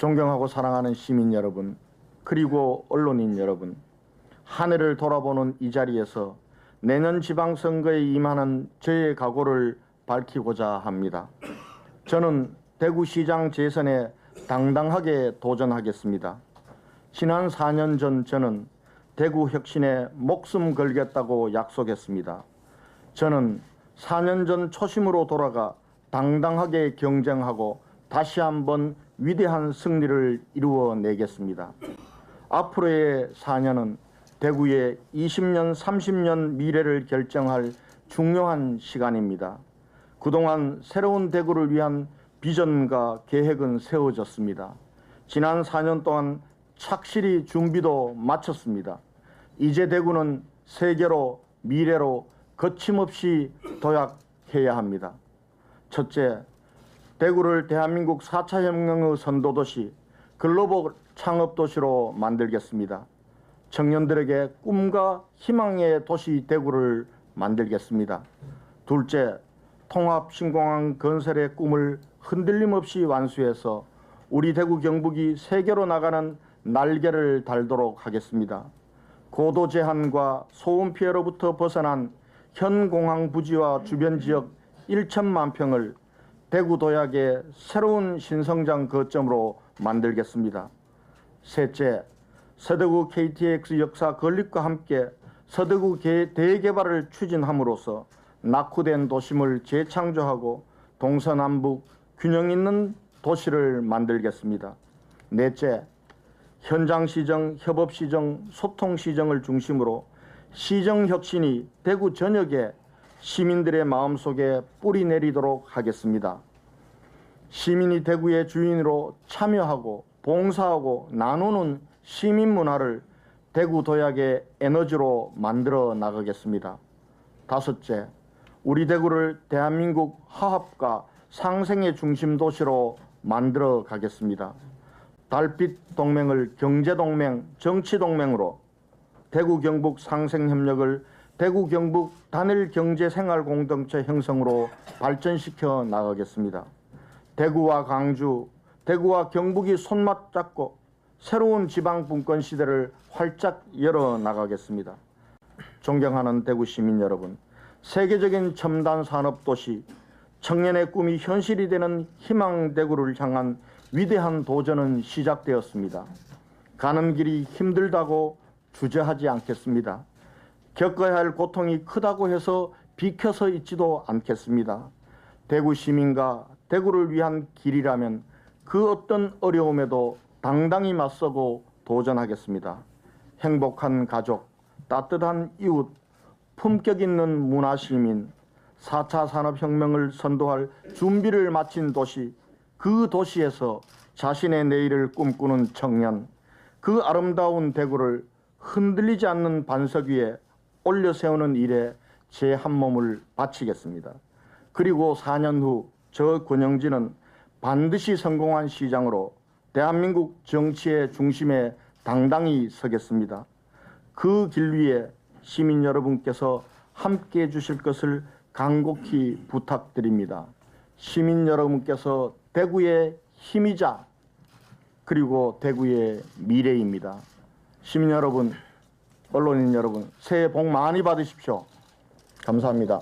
존경하고 사랑하는 시민 여러분, 그리고 언론인 여러분, 한 해를 돌아보는 이 자리에서 내년 지방선거에 임하는 저의 각오를 밝히고자 합니다. 저는 대구시장 재선에 당당하게 도전하겠습니다. 지난 4년 전 저는 대구 혁신에 목숨 걸겠다고 약속했습니다. 저는 4년 전 초심으로 돌아가 당당하게 경쟁하고 다시 한번 위대한 승리를 이루어내겠습니다. 앞으로의 4년은 대구의 20년, 30년 미래를 결정할 중요한 시간입니다. 그동안 새로운 대구를 위한 비전과 계획은 세워졌습니다. 지난 4년 동안 착실히 준비도 마쳤습니다. 이제 대구는 세계로 미래로 거침없이 도약해야 합니다. 첫째, 대구를 대한민국 4차 혁명의 선도도시, 글로벌 창업도시로 만들겠습니다. 청년들에게 꿈과 희망의 도시 대구를 만들겠습니다. 둘째, 통합 신공항 건설의 꿈을 흔들림 없이 완수해서 우리 대구 경북이 세계로 나가는 날개를 달도록 하겠습니다. 고도 제한과 소음 피해로부터 벗어난 현 공항 부지와 주변 지역 1천만 평을 대구 도약의 새로운 신성장 거점으로 만들겠습니다. 셋째, 서대구 KTX 역사 건립과 함께 서대구 개- 대개발을 추진함으로써 낙후된 도심을 재창조하고 동서남북 균형 있는 도시를 만들겠습니다. 넷째, 현장 시정, 협업 시정, 소통 시정을 중심으로 시정 혁신이 대구 전역에 시민들의 마음속에 뿌리 내리도록 하겠습니다. 시민이 대구의 주인으로 참여하고 봉사하고 나누는 시민 문화를 대구 도약의 에너지로 만들어 나가겠습니다. 다섯째, 우리 대구를 대한민국 화합과 상생의 중심 도시로 만들어 가겠습니다. 달빛 동맹을 경제 동맹, 정치 동맹으로 대구 경북 상생 협력을 대구 경북 단일 경제 생활 공동체 형성으로 발전시켜 나가겠습니다. 대구와 강주, 대구와 경북이 손맛 잡고 새로운 지방 분권 시대를 활짝 열어 나가겠습니다. 존경하는 대구 시민 여러분, 세계적인 첨단 산업 도시, 청년의 꿈이 현실이 되는 희망 대구를 향한 위대한 도전은 시작되었습니다. 가는 길이 힘들다고 주저하지 않겠습니다. 겪어야 할 고통이 크다고 해서 비켜서 있지도 않겠습니다. 대구 시민과 대구를 위한 길이라면 그 어떤 어려움에도 당당히 맞서고 도전하겠습니다. 행복한 가족, 따뜻한 이웃, 품격 있는 문화 시민, 4차 산업혁명을 선도할 준비를 마친 도시, 그 도시에서 자신의 내일을 꿈꾸는 청년, 그 아름다운 대구를 흔들리지 않는 반석 위에 올려 세우는 일에 제 한 몸을 바치겠습니다. 그리고 4년 후 저 권영진은 반드시 성공한 시장으로 대한민국 정치의 중심에 당당히 서겠습니다. 그 길 위에 시민 여러분께서 함께 해 주실 것을 간곡히 부탁드립니다. 시민 여러분께서 대구의 힘이자 그리고 대구의 미래입니다. 시민 여러분, 언론인 여러분, 새해 복 많이 받으십시오. 감사합니다.